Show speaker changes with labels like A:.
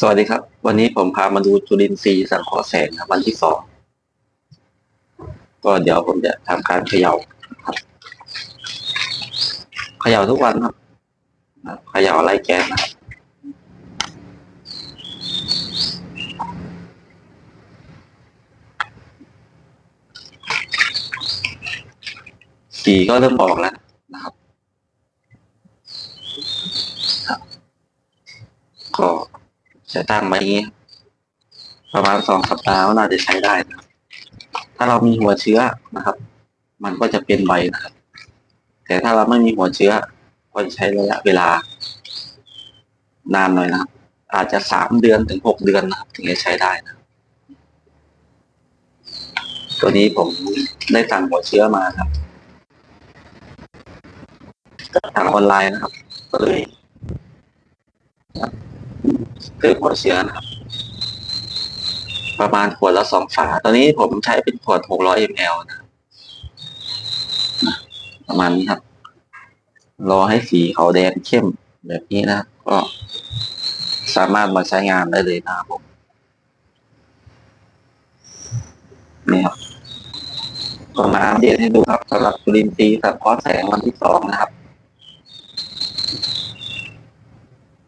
A: สวัสดีครับ วันนี้ผมพามาดูจุลินทรีย์สังเคราะห์แสงครับวันที่สองก็เดี๋ยวผมจะทำการเขย่าครับเขย่าทุกวันครับเขย่าไล่แก๊สนะครับสีก็เริ่มออกแล้วนะครับ ก็ จะตั้งไว้ประมาณสองสัปดาห์น่าจะใช้ได้นะถ้าเรามีหัวเชื้อนะครับ มันก็จะเป็นใบนะครับ แต่ถ้าเราไม่มีหัวเชื้อ ก็จะใช้ระยะเวลา นานหน่อยนะครับ อาจจะสามเดือนถึงหกเดือนนะครับถึงจะใช้ได้นะตัวนี้ผมได้สั่งหัวเชื้อมาครับสั่งออนไลน์นะครับ ก็เลย ซื้อหัวเชื้อนะครับ ประมาณขวดละสองฝา ตอนนี้ผมใช้เป็นขวดหกร้อยมลนะประมาณนี้ครับ รอให้สีเขาแดงเข้มแบบนี้นะ ก็สามารถมาใช้งานได้เลยนะครับผมนี่ครับก็มาอัปเดตให้ดูครับสำหรับจุลินทรีย์สังเคราะห์แสงวันที่สองนะครับ